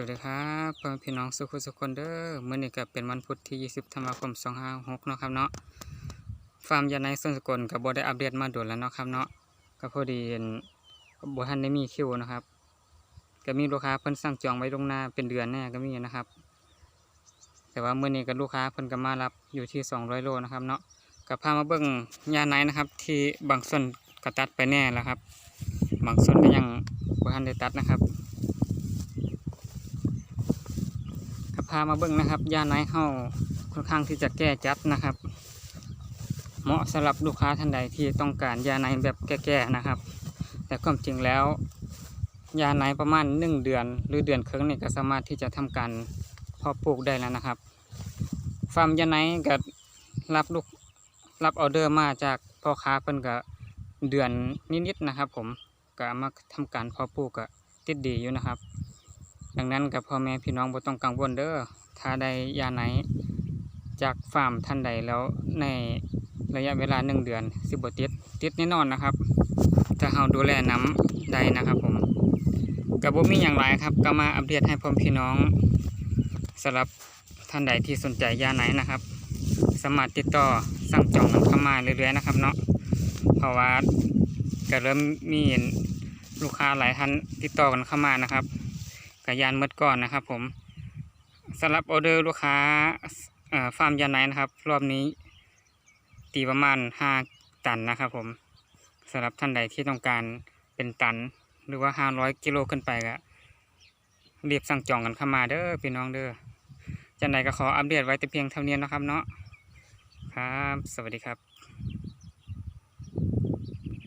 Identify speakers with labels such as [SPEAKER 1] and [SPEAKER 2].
[SPEAKER 1] วัสดีครับพ่อพี่น้องสุขุสุคนเด้อมื้อนี้ก็เป็นวันพุธที่ 20ธันวาคม 256เนาะครับเนาะฟาร์มยาในส่วนสกลก็บ่ได้อัปเดตมาโดนแล้วเนาะครับเนาะก็พอดีบทันได้มีคิวนะครับ ก็มีลูกค้าเพิ่นสั่งจองไว้ล่วงหน้าเป็นเดือนแน่ก็มีนะครับ แต่ว่ามื้อนี้ก็ลูกค้าเพิ่นก็มารับอยู่ที่ 200 โลนะครับเนาะก็พามาเบิ่งยาในนะครับ ที่บางส่วนก็ตัดไปแน่แล้วครับ บางส่วนก็ยังบทันได้ตัดนะครับ ก็ พามาเบิ่งนะครับยาไนท์เฮาค่อนข้างที่จะแก้จัดนะครับ เหมาะสำหรับลูกค้าท่านใดที่ต้องการยาไนแบบแก้ๆนะครับ แต่ความจริงแล้วยาไนประมาณหนึ่งเดือน หรือเดือนครึ่งนี่ก็สามารถที่จะทำการเพาะปลูกได้แล้วนะครับฟาร์มยาไนท์ก็รับลูกรับออเดอร์มาจากพ่อค้าเพิ่นก็เดือนนิดๆนะครับ ผมก็มาทำการเพาะปลูกก็ติดดีอยู่นะครับ ดังนั้นกับพ่อแม่พี่น้องบ่ต้องกังวลเด้อถ้าได้ยาไหนจากฟาร์มท่านใดแล้วในระยะเวลาหนึ่งเดือนสิบติดติดแน่นอนนะครับถ้าเราดูแลน้ำใดนะครับผมกับบ่มีอย่างไรครับก็มาอัปเดตให้พ่อพี่น้องสำหรับท่านใดที่สนใจยาไหนนะครับ สามารถติดต่อสั่งจองกันเข้ามาเรื่อยๆนะครับเนาะเพราะว่าก็เริ่มมีลูกค้าหลายท่านติดต่อกันเข้ามานะครับ กยานมดก่อนนะครับ ผมสำหรับออเดอร์ลูกค้าฟาร์มยานไนนะครับ รอบนี้ ตีประมาณ 5 ตันนะครับผมสำหรับท่านใดที่ต้องการเป็นตัน หรือว่า 500 กิโลขึ้นไปก็เรียบสั่งจองกันเข้ามาเด้อพี่น้องเด้อจันใดก็ขออัปเดตไว้แต่เพียงเท่านี้นะครับเนาะครับ สวัสดีครับ